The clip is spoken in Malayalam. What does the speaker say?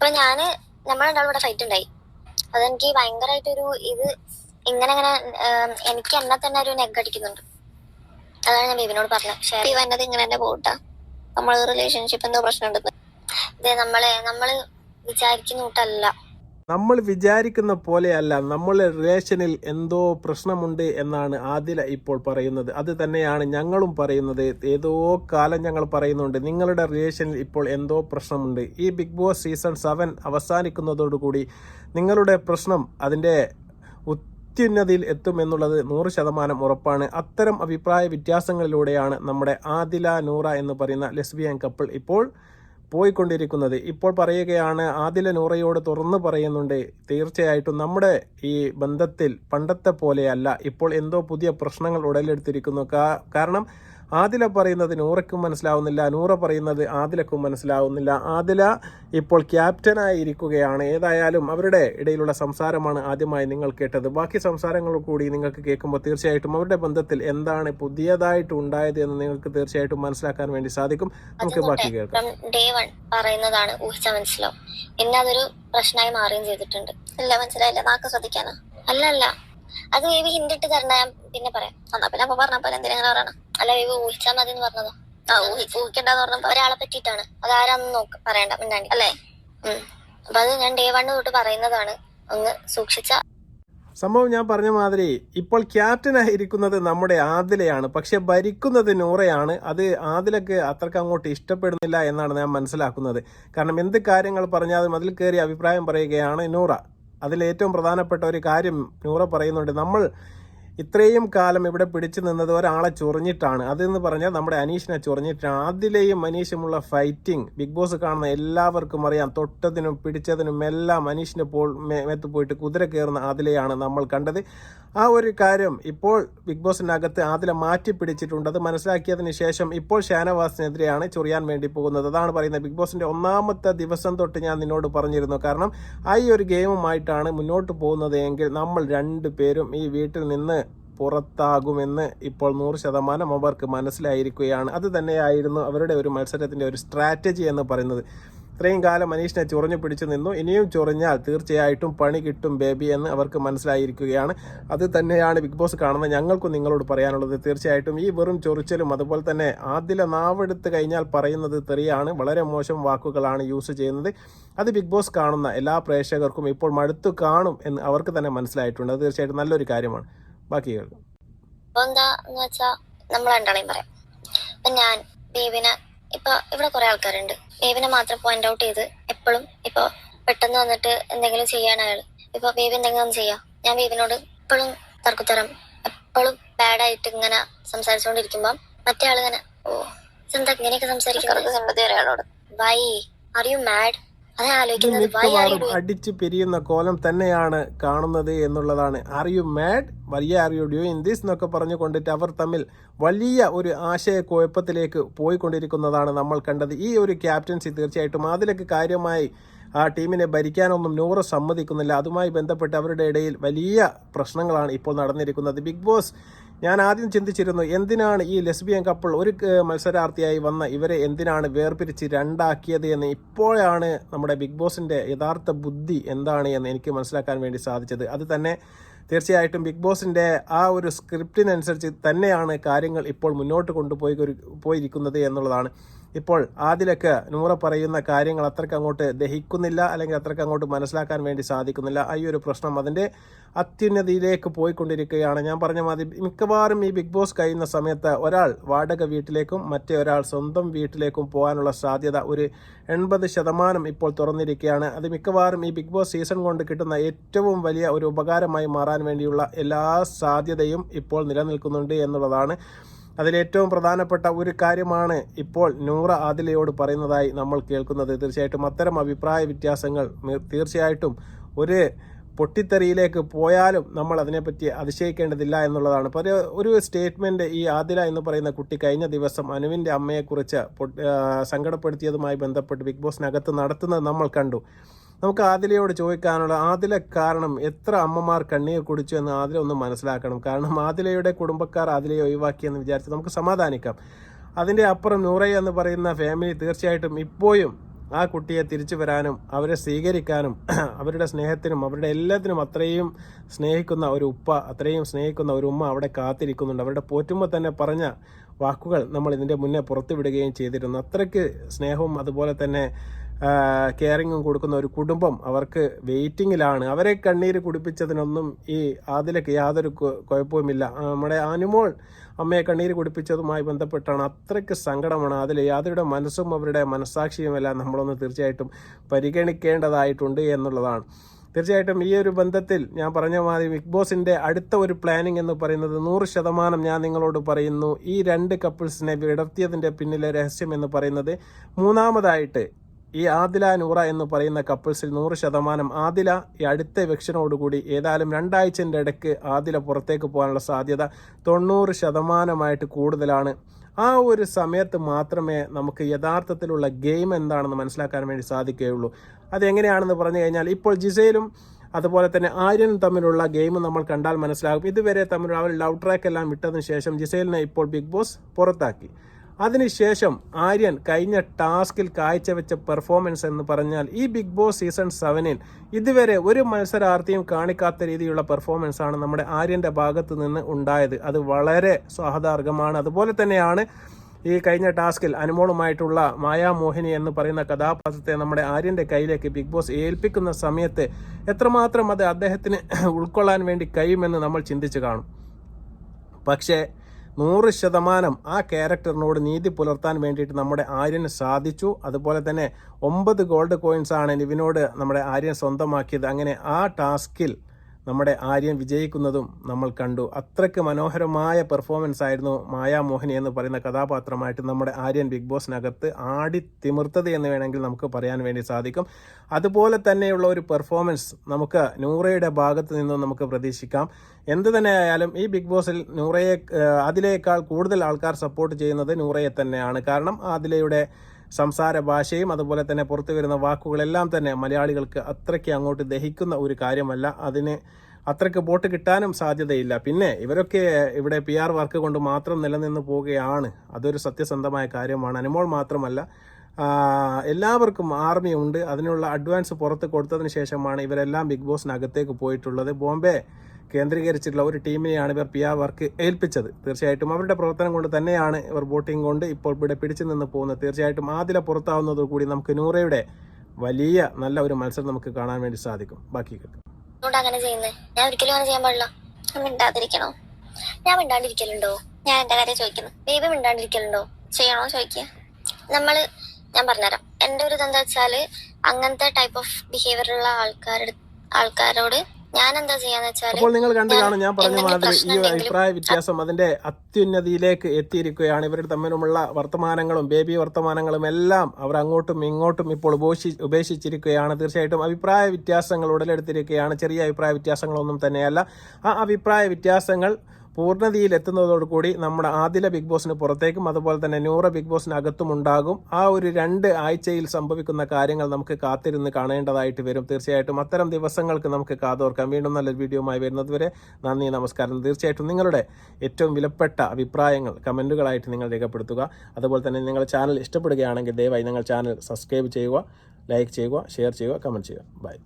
അപ്പൊ ഞാൻ നമ്മളുണ്ടാവും ഇവിടെ ഫൈറ്റ് ഉണ്ടായി. അതെനിക്ക് ഭയങ്കരമായിട്ടൊരു ഇത് ഇങ്ങനെ ഇങ്ങനെ എനിക്ക് എന്നെ തന്നെ ഒരു നെഗ് അടിക്കുന്നുണ്ട്. അതാണ് ഞാൻ ബേബിനോട് പറഞ്ഞത്. പക്ഷേ വന്നത് ഇങ്ങനെ തന്നെ പോട്ടാ നമ്മളെ റിലേഷൻഷിപ്പ് എന്തോ പ്രശ്നമുണ്ടെന്ന്. ഇതേ നമ്മളെ നമ്മൾ വിചാരിക്കുന്ന കൂട്ടല്ല. നമ്മൾ വിചാരിക്കുന്ന പോലെയല്ല. നമ്മളെ റിലേഷനിൽ എന്തോ പ്രശ്നമുണ്ട് എന്നാണ് ആദില ഇപ്പോൾ പറയുന്നത്. അത് തന്നെയാണ് ഞങ്ങളും പറയുന്നത്. ഏതോ കാലം ഞങ്ങൾ പറയുന്നുണ്ട്. നിങ്ങളുടെ റിലേഷനിൽ ഇപ്പോൾ എന്തോ പ്രശ്നമുണ്ട്. ഈ ബിഗ് ബോസ് സീസൺ സെവൻ അവസാനിക്കുന്നതോടുകൂടി നിങ്ങളുടെ പ്രശ്നം അതിന്റെ അത്യുന്നതിയിൽ എത്തുമെന്നുള്ളത് നൂറ് ശതമാനം ഉറപ്പാണ്. അത്തരം അഭിപ്രായ വ്യത്യാസങ്ങളിലൂടെയാണ് നമ്മുടെ ആദില നൂറ എന്ന് പറയുന്ന ലെസ്ബിയൻ കപ്പിൾ ഇപ്പോൾ പോയിക്കൊണ്ടിരിക്കുന്നത്. ഇപ്പോൾ പറയുകയാണ് ആദില നൂറയോട് തുറന്നു പറയുന്നുണ്ട്. തീർച്ചയായിട്ടും നമ്മുടെ ഈ ബന്ധത്തിൽ പണ്ടത്തെ പോലെയല്ല. ഇപ്പോൾ എന്തോ പുതിയ പ്രശ്നങ്ങൾ ഉടലെടുത്തിരിക്കുന്നു. കാരണം ആദില പറയുന്നത് നൂറയ്ക്കും മനസ്സിലാവുന്നില്ല നൂറ പറയുന്നത് ആദിലക്കും മനസ്സിലാവുന്നില്ല. ആദില ഇപ്പോൾ ക്യാപ്റ്റനായിരിക്കുകയാണ്. ഏതായാലും അവരുടെ ഇടയിലുള്ള സംസാരമാണ് ആദ്യമായി നിങ്ങൾ കേട്ടത്. ബാക്കി സംസാരങ്ങൾ കൂടി നിങ്ങൾക്ക് കേൾക്കുമ്പോൾ തീർച്ചയായിട്ടും അവരുടെ ബന്ധത്തിൽ എന്താണ് പുതിയതായിട്ട് ഉണ്ടായത് എന്ന് നിങ്ങൾക്ക് തീർച്ചയായിട്ടും മനസ്സിലാക്കാൻ വേണ്ടി സാധിക്കും. നമുക്ക് ബാക്കി കേൾക്കാം. ഡേ വൺ പറയുന്നതാണ് ഊഹിച്ച മനസ്സിലാവും. പിന്നെ അതൊരു പ്രശ്നമായി മാറുകയും ചെയ്തിട്ടുണ്ട്. ഇല്ല മനസ്സിലായില്ല. നാക്ക് ശ്രദ്ധിക്കാനാ? അല്ല അല്ല. അത് ബേബി ഹിന്ദിട്ട് തരണ. ഞാൻ പിന്നെ പറയാം. എന്നാ പിന്നെ അപ്പൊ പറഞ്ഞപ്പോ എന്തിനാ അങ്ങനെ പറയണം? അല്ല ബേബി ഊഹിച്ചാൽ മതി എന്ന് പറഞ്ഞതോ. ആ ഊഹി ഊഹിക്കണ്ടെന്ന് പറഞ്ഞപ്പോ ഒരാളെ പറ്റിയിട്ടാണ്. അതാരാന്ന് നോക്ക പറയണ്ട മിണ്ടാണ്ടി അല്ലേ. അപ്പൊ അത് ഞാൻ ഡേ വണ് തൊട്ട് പറയുന്നതാണ്. ഒന്ന് സൂക്ഷിച്ച. സംഭവം ഞാൻ പറഞ്ഞ മാതിരി ഇപ്പോൾ ക്യാപ്റ്റൻ ആയിരിക്കുന്നത് നമ്മുടെ ആദിലയാണ്. പക്ഷെ ഭരിക്കുന്നത് നൂറയാണ്. അത് ആദിലക്ക് അത്രയ്ക്ക് അങ്ങോട്ട് ഇഷ്ടപ്പെടുന്നില്ല എന്നാണ് ഞാൻ മനസ്സിലാക്കുന്നത്. കാരണം എന്ത് കാര്യങ്ങൾ പറഞ്ഞാലും അതിൽ കയറി അഭിപ്രായം പറയുകയാണ് നൂറ. അതിൽ ഏറ്റവും പ്രധാനപ്പെട്ട ഒരു കാര്യം നൂറ പറയുന്നുണ്ട്. നമ്മൾ ഇത്രയും കാലം ഇവിടെ പിടിച്ചു നിന്നത് ഒരാളെ ചൊറിഞ്ഞിട്ടാണ്. അതെന്ന് പറഞ്ഞാൽ നമ്മുടെ അനീഷിനെ ചൊറിഞ്ഞിട്ടാണ്. അതിലെയും അനീഷുമുള്ള ഫൈറ്റിംഗ് ബിഗ് ബോസ് കാണുന്ന എല്ലാവർക്കും അറിയാം. തൊട്ടതിനും പിടിച്ചതിനും എല്ലാം അനീഷിന്റെ പോൾ മേത്ത് പോയിട്ട് കുതിര കയറുന്ന അതിലെയാണ് നമ്മൾ കണ്ടത്. ആ ഒരു കാര്യം ഇപ്പോൾ ബിഗ് ബോസിനകത്ത് ആദില മാറ്റി പിടിച്ചിട്ടുണ്ട് അത് മനസ്സിലാക്കിയതിന് ശേഷം ഇപ്പോൾ ഷാനവാസിനെതിരെയാണ് ചൊറിയാൻ വേണ്ടി പോകുന്നത്. അതാണ് പറയുന്നത് ബിഗ് ബോസിന്റെ ഒന്നാമത്തെ ദിവസം തൊട്ട് ഞാൻ നിന്നോട് പറഞ്ഞിരുന്നു. കാരണം ആ ഈ ഒരു ഗെയിമുമായിട്ടാണ് മുന്നോട്ട് പോകുന്നത് എങ്കിൽ നമ്മൾ രണ്ടു പേരും ഈ വീട്ടിൽ നിന്ന് പുറത്താകുമെന്ന് ഇപ്പോൾ നൂറ് ശതമാനം അവർക്ക് മനസ്സിലായിരിക്കുകയാണ്. അത് തന്നെയായിരുന്നു അവരുടെ ഒരു മത്സരത്തിന്റെ ഒരു സ്ട്രാറ്റജി എന്ന് പറയുന്നത്. ഇത്രയും കാലം മനീഷിനെ ചൊറിഞ്ഞു പിടിച്ചു നിന്നു. ഇനിയും ചൊറിഞ്ഞാൽ തീർച്ചയായിട്ടും പണി കിട്ടും ബേബി എന്ന് അവർക്ക് മനസ്സിലായിരിക്കുകയാണ്. അത് തന്നെയാണ് ബിഗ് ബോസ് കാണുന്ന ഞങ്ങൾക്കും നിങ്ങളോട് പറയാനുള്ളത് തീർച്ചയായിട്ടും ഈ വെറും ചൊറിച്ചലും അതുപോലെ തന്നെ ആദ്യ നാവെടുത്ത് കഴിഞ്ഞാൽ പറയുന്നത് തെറിയാണ്. വളരെ മോശം വാക്കുകളാണ് യൂസ് ചെയ്യുന്നത്. അത് ബിഗ് ബോസ് കാണുന്ന എല്ലാ പ്രേക്ഷകർക്കും ഇപ്പോൾ മടുത്തു കാണും എന്ന് അവർക്ക് തന്നെ മനസ്സിലായിട്ടുണ്ട്. അത് തീർച്ചയായിട്ടും നല്ലൊരു കാര്യമാണ്. ബാക്കി കേൾക്കും ഞാൻ ബേബിനെ ഇപ്പൊ ഇവിടെ കുറെ ആൾക്കാരുണ്ട്. ബേബിനെ മാത്രം പോയിന്റ് ഔട്ട് ചെയ്ത് എപ്പോഴും ഇപ്പൊ പെട്ടെന്ന് വന്നിട്ട് എന്തെങ്കിലും ചെയ്യാണ് അയാൾ ഇപ്പൊ വേവ് എന്തെങ്കിലും ചെയ്യാം. ഞാൻ വേവിനോട് എപ്പോഴും തർക്കുത്തരം. എപ്പോഴും ബാഡായിട്ട് ഇങ്ങനെ സംസാരിച്ചുകൊണ്ടിരിക്കുമ്പം മറ്റേ ആൾ ഇങ്ങനെ ഓ ഇതെന്താ ഇങ്ങനെയൊക്കെ സംസാരിക്കുന്നത്? വൈ ആർ യു മാഡ് മിക്കവാറും അടിച്ച് പിരിയുന്ന കോലം തന്നെയാണ് കാണുന്നത് എന്നുള്ളതാണ്. ആർ യു മാഡ് വലിയ ആർ യു ഡ്യൂ ദിസ് എന്നൊക്കെ പറഞ്ഞു കൊണ്ടിട്ട് അവർ തമ്മിൽ വലിയ ഒരു ആശയക്കുഴപ്പത്തിലേക്ക് പോയിക്കൊണ്ടിരിക്കുന്നതാണ് നമ്മൾ കണ്ടത്. ഈ ഒരു ക്യാപ്റ്റൻസി തീർച്ചയായിട്ടും അതിലൊക്കെ കാര്യമായി ആ ടീമിനെ ഭരിക്കാനൊന്നും നൂറ് സമ്മതിക്കുന്നില്ല. അതുമായി ബന്ധപ്പെട്ട് അവരുടെ ഇടയിൽ വലിയ പ്രശ്നങ്ങളാണ് ഇപ്പോൾ നടന്നിരിക്കുന്നത്. ബിഗ് ബോസ് ഞാൻ ആദ്യം ചിന്തിച്ചിരുന്നു എന്തിനാണ് ഈ ലെസ്ബിയൻ കപ്പിൾ ഒരു മത്സരാർത്ഥിയായി വന്ന ഇവരെ എന്തിനാണ് വേർപിരിച്ച് രണ്ടാക്കിയത് എന്ന് ഇപ്പോഴാണ് നമ്മുടെ ബിഗ് ബോസിന്റെ യഥാർത്ഥ ബുദ്ധി എന്താണ് എന്ന് എനിക്ക് മനസ്സിലാക്കാൻ വേണ്ടി സാധിച്ചത്. അത് തന്നെ തീർച്ചയായിട്ടും ബിഗ് ബോസിന്റെ ആ ഒരു സ്ക്രിപ്റ്റിനനുസരിച്ച് തന്നെയാണ് കാര്യങ്ങൾ ഇപ്പോൾ മുന്നോട്ട് കൊണ്ടുപോയി പോയിരിക്കുന്നത് എന്നുള്ളതാണ്. ഇപ്പോൾ ആദിലക്ക് നൂറ പറയുന്ന കാര്യങ്ങൾ അത്രയ്ക്ക് അങ്ങോട്ട് ദഹിക്കുന്നില്ല അല്ലെങ്കിൽ അത്രയ്ക്ക് അങ്ങോട്ട് മനസ്സിലാക്കാൻ വേണ്ടി സാധിക്കുന്നില്ല. ഈ ഒരു പ്രശ്നം അതിന്റെ അത്യുന്നതിയിലേക്ക് പോയിക്കൊണ്ടിരിക്കുകയാണ്. ഞാൻ പറഞ്ഞ മാതിരി മിക്കവാറും ഈ ബിഗ് ബോസ് കഴിയുന്ന സമയത്ത് ഒരാൾ വാടക വീട്ടിലേക്കും മറ്റേ ഒരാൾ സ്വന്തം വീട്ടിലേക്കും പോകാനുള്ള സാധ്യത ഒരു എൺപത് ശതമാനം ഇപ്പോൾ തുറന്നിരിക്കുകയാണ്. അത് മിക്കവാറും ഈ ബിഗ് ബോസ് സീസൺ കൊണ്ട് കിട്ടുന്ന ഏറ്റവും വലിയ ഒരു ഉപകാരമായി മാറാൻ വേണ്ടിയുള്ള എല്ലാ സാധ്യതയും ഇപ്പോൾ നിലനിൽക്കുന്നുണ്ട് എന്നുള്ളതാണ് അതിലേറ്റവും പ്രധാനപ്പെട്ട ഒരു കാര്യമാണ് ഇപ്പോൾ നൂറ ആദിലയോട് പറയുന്നതായി നമ്മൾ കേൾക്കുന്നത്. തീർച്ചയായിട്ടും അത്തരം അഭിപ്രായ വ്യത്യാസങ്ങൾ തീർച്ചയായിട്ടും ഒരു പൊട്ടിത്തെറിയിലേക്ക് പോയാലും നമ്മൾ അതിനെപ്പറ്റി അതിശയിക്കേണ്ടതില്ല എന്നുള്ളതാണ്. പല ഒരു സ്റ്റേറ്റ്മെന്റ് ഈ ആദില എന്ന് പറയുന്ന കുട്ടി കഴിഞ്ഞ ദിവസം അനുവിന്റെ അമ്മയെക്കുറിച്ച് സങ്കടപ്പെടുത്തിയതുമായി ബന്ധപ്പെട്ട് ബിഗ് ബോസിനകത്ത് നടത്തുന്നത് നമ്മൾ കണ്ടു. നമുക്ക് ആദിലയോട് ചോദിക്കാനുള്ള ആദില കാരണം എത്ര അമ്മമാർ കണ്ണീർ കുടിച്ചു എന്ന് ആദില ഒന്ന് മനസ്സിലാക്കണം. കാരണം ആദിലയുടെ കുടുംബക്കാർ ആദിലയെ ഒഴിവാക്കിയെന്ന് വിചാരിച്ച് നമുക്ക് സമാധാനിക്കാം. അതിന്റെ അപ്പുറം നൂറയ്യ എന്ന് പറയുന്ന ഫാമിലി തീർച്ചയായിട്ടും ഇപ്പോഴും ആ കുട്ടിയെ തിരിച്ചു വരാനും അവരെ സ്വീകരിക്കാനും അവരുടെ സ്നേഹത്തിനും അവരുടെ എല്ലാത്തിനും അത്രയും സ്നേഹിക്കുന്ന ഒരു ഉപ്പ അത്രയും സ്നേഹിക്കുന്ന ഒരു ഉമ്മ അവിടെ കാത്തിരിക്കുന്നുണ്ട്. അവരുടെ പോറ്റുമ്പോൾ തന്നെ പറഞ്ഞ വാക്കുകൾ നമ്മൾ ഇതിന്റെ മുന്നേ പുറത്തുവിടുകയും ചെയ്തിരുന്നു. അത്രയ്ക്ക് സ്നേഹവും അതുപോലെ തന്നെ കെയറിങ്ങും കൊടുക്കുന്ന ഒരു കുടുംബം അവർക്ക് വെയിറ്റിങ്ങിലാണ് അവരെ കണ്ണീര് കുടിപ്പിച്ചതിനൊന്നും ഈ അതിലൊക്കെ യാതൊരു കുഴപ്പവുമില്ല. നമ്മുടെ അനുമോൾ അമ്മയെ കണ്ണീര് കുടിപ്പിച്ചതുമായി ബന്ധപ്പെട്ടാണ് അത്രയ്ക്ക് സങ്കടമാണ് അതിൽ യാതൊരുടെ മനസ്സും അവരുടെ മനസ്സാക്ഷിയുമെല്ലാം നമ്മളൊന്ന് തീർച്ചയായിട്ടും പരിഗണിക്കേണ്ടതായിട്ടുണ്ട് എന്നുള്ളതാണ്. തീർച്ചയായിട്ടും ഈ ഒരു ബന്ധത്തിൽ ഞാൻ പറഞ്ഞ മാതിരി ബിഗ് ബോസിന്റെ അടുത്ത ഒരു പ്ലാനിംഗ് എന്ന് പറയുന്നത് നൂറ് ശതമാനം ഞാൻ നിങ്ങളോട് പറയുന്നു. ഈ രണ്ട് കപ്പിൾസിനെ വിടർത്തിയതിന്റെ പിന്നിലെ രഹസ്യം എന്ന് പറയുന്നത് മൂന്നാമതായിട്ട് ഈ ആദില നൂറ എന്ന് പറയുന്ന കപ്പിൾസിൽ നൂറ് ശതമാനം ആദില ഈ അടുത്ത വെക്ഷനോടുകൂടി ഏതായാലും രണ്ടാഴ്ചന്റെ ഇടയ്ക്ക് ആദില പുറത്തേക്ക് പോകാനുള്ള സാധ്യത തൊണ്ണൂറ് ശതമാനമായിട്ട് കൂടുതലാണ്. ആ ഒരു സമയത്ത് മാത്രമേ നമുക്ക് യഥാർത്ഥത്തിലുള്ള ഗെയിം എന്താണെന്ന് മനസ്സിലാക്കാൻ വേണ്ടി സാധിക്കുകയുള്ളൂ. അതെങ്ങനെയാണെന്ന് പറഞ്ഞു കഴിഞ്ഞാൽ ഇപ്പോൾ ജിസയിലും അതുപോലെ തന്നെ ആര്യനും തമ്മിലുള്ള ഗെയിം നമ്മൾ കണ്ടാൽ മനസ്സിലാകും. ഇതുവരെ തമ്മിലുള്ള അവർ ലവ് ട്രാക്ക് എല്ലാം വിട്ടതിന് ശേഷം ജിസയിലിനെ ഇപ്പോൾ ബിഗ് ബോസ് പുറത്താക്കി. അതിനുശേഷം ആര്യൻ കഴിഞ്ഞ ടാസ്കിൽ കാഴ്ചവെച്ച പെർഫോമൻസ് എന്ന് പറഞ്ഞാൽ ഈ ബിഗ് ബോസ് സീസൺ സെവനിൽ ഇതുവരെ ഒരു മത്സരാർത്ഥിയും കാണിക്കാത്ത രീതിയിലുള്ള പെർഫോമൻസ് ആണ് നമ്മുടെ ആര്യന്റെ ഭാഗത്ത് നിന്ന് ഉണ്ടായത്. അത് വളരെ സ്വാഗതാർഹമാണ് അതുപോലെ തന്നെയാണ് ഈ കഴിഞ്ഞ ടാസ്കിൽ അനുമോളുമായിട്ടുള്ള മായാമോഹിനി എന്ന് പറയുന്ന കഥാപാത്രത്തെ നമ്മുടെ ആര്യന്റെ കയ്യിലേക്ക് ബിഗ് ബോസ് ഏൽപ്പിക്കുന്ന സമയത്ത് എത്രമാത്രം അത് അദ്ദേഹത്തിന് ഉൾക്കൊള്ളാൻ വേണ്ടി കഴിയുമെന്ന് നമ്മൾ ചിന്തിച്ചു കാണും. പക്ഷേ നൂറ് ശതമാനം ആ ക്യാരക്ടറിനോട് നീതി പുലർത്താൻ വേണ്ടിയിട്ട് നമ്മുടെ ആര്യന് സാധിച്ചു. അതുപോലെ തന്നെ ഒമ്പത് ഗോൾഡ് കോയിൻസാണ് നിവിനോട് നമ്മുടെ ആര്യൻ സ്വന്തമാക്കിയത്. അങ്ങനെ ആ ടാസ്കിൽ നമ്മുടെ ആര്യൻ വിജയിക്കുന്നതും നമ്മൾ കണ്ടു. അത്രയ്ക്ക് മനോഹരമായ പെർഫോമൻസ് ആയിരുന്നു മായാമോഹിനി എന്ന് പറയുന്ന കഥാപാത്രമായിട്ട് നമ്മുടെ ആര്യൻ ബിഗ് ബോസിനകത്ത് ആടി തിമിർത്തത് എന്ന് വേണമെങ്കിൽ നമുക്ക് പറയാൻ വേണ്ടി സാധിക്കും. അതുപോലെ തന്നെയുള്ള ഒരു പെർഫോമൻസ് നമുക്ക് നൂറയുടെ ഭാഗത്ത് നിന്നും നമുക്ക് പ്രതീക്ഷിക്കാം. എന്ത് തന്നെയായാലും ഈ ബിഗ് ബോസിൽ നൂറയെ അതിലേക്കാൾ കൂടുതൽ ആൾക്കാർ സപ്പോർട്ട് ചെയ്യുന്നത് നൂറയെ തന്നെയാണ്. കാരണം അതിലയുടെ സംസാര ഭാഷയും അതുപോലെ തന്നെ പുറത്തു വരുന്ന വാക്കുകളെല്ലാം തന്നെ മലയാളികൾക്ക് അത്രയ്ക്ക് അങ്ങോട്ട് ദഹിക്കുന്ന ഒരു കാര്യമല്ല. അതിന് അത്രയ്ക്ക് വോട്ട് കിട്ടാനും സാധ്യതയില്ല. പിന്നെ ഇവരൊക്കെ ഇവിടെ പി ആർ വർക്ക് കൊണ്ട് മാത്രം നിലനിന്ന് പോവുകയാണ്. അതൊരു സത്യസന്ധമായ കാര്യമാണ്. അനുമോൾ മാത്രമല്ല എല്ലാവർക്കും ആർമി ഉണ്ട്. അതിനുള്ള അഡ്വാൻസ് പുറത്ത് കൊടുത്തതിന് ശേഷമാണ് ഇവരെല്ലാം ബിഗ് ബോസിനകത്തേക്ക് പോയിട്ടുള്ളത്. ബോംബെ കേന്ദ്രീകരിച്ചിട്ടുള്ള ഒരു ടീമിനെയാണ് ഇവർ പി ആർ വർക്ക് ഏൽപ്പിച്ചത്. തീർച്ചയായിട്ടും അവരുടെ പ്രവർത്തനം കൊണ്ട് തന്നെയാണ് ഇവർ വോട്ടിംഗ് കൊണ്ട് ഇപ്പോൾ ഇവിടെ പിടിച്ചു നിന്ന് പോകുന്നത്. തീർച്ചയായിട്ടും ആദില പുറത്താവുന്നതോടുകൂടി നമുക്ക് നൂറയുടെ വലിയ നല്ല ഒരു മത്സരം നമുക്ക് കാണാൻ വേണ്ടി സാധിക്കും. ബാക്കി അങ്ങനെ ചെയ്യുന്നത് ഞാൻ ഒരിക്കലും ചെയ്യാൻ പാടില്ല. ഞാൻ ഞാൻ കാര്യം ചോദിക്കുന്നു. നമ്മൾ ഞാൻ പറഞ്ഞുതരാം. എന്റെ ഒരു ഇതെന്താ വെച്ചാൽ അങ്ങനത്തെ ടൈപ്പ് ഓഫ് ബിഹേവിയർ ഉള്ള ആൾക്കാരുടെ ആൾക്കാരോട് ഞാൻ എന്താ ചെയ്യാന്ന് വെച്ചാൽ അപ്പോൾ നിങ്ങൾ കണ്ടു കാണും ഞാൻ പറഞ്ഞ മാതിരി ഈ അഭിപ്രായ വ്യത്യാസം അതിന്റെ അത്യുന്നതിയിലേക്ക് എത്തിയിരിക്കുകയാണ്. ഇവരുടെ തമ്മിലുമുള്ള വർത്തമാനങ്ങളും ബേബി വർത്തമാനങ്ങളും എല്ലാം അവർ അങ്ങോട്ടും ഇങ്ങോട്ടും ഇപ്പോൾ ഉപേക്ഷി ഉപേക്ഷിച്ചിരിക്കുകയാണ്. തീർച്ചയായിട്ടും അഭിപ്രായ വ്യത്യാസങ്ങൾ ഉടലെടുത്തിരിക്കുകയാണ്. ചെറിയ അഭിപ്രായ വ്യത്യാസങ്ങളൊന്നും തന്നെയല്ല. ആ അഭിപ്രായ വ്യത്യാസങ്ങൾ പൂർണതയിൽ എത്തുന്നതോടുകൂടി നമ്മുടെ ആദില ബിഗ് ബോസിന് പുറത്തേക്കും അതുപോലെ തന്നെ നൂറ ബിഗ് ബോസിന് അകത്തും ഉണ്ടാകും. ആ ഒരു രണ്ട് ആഴ്ചയിൽ സംഭവിക്കുന്ന കാര്യങ്ങൾ നമുക്ക് കാത്തിരുന്ന് കാണേണ്ടതായിട്ട് വരും. തീർച്ചയായിട്ടും അത്തരം ദിവസങ്ങൾക്ക് നമുക്ക് കാതോർക്കാം. വീണ്ടും നല്ലൊരു വീഡിയോയുമായി വരുന്നതുവരെ നന്ദി നമസ്കാരം. തീർച്ചയായിട്ടും നിങ്ങളുടെ ഏറ്റവും വിലപ്പെട്ട അഭിപ്രായങ്ങൾ കമന്റുകളായിട്ട് നിങ്ങൾ രേഖപ്പെടുത്തുക. അതുപോലെ തന്നെ നിങ്ങൾ ചാനൽ ഇഷ്ടപ്പെടുകയാണെങ്കിൽ ദയവായി നിങ്ങൾ ചാനൽ സബ്സ്ക്രൈബ് ചെയ്യുക ലൈക്ക് ചെയ്യുക ഷെയർ ചെയ്യുക കമന്റ് ചെയ്യുക. ബൈ.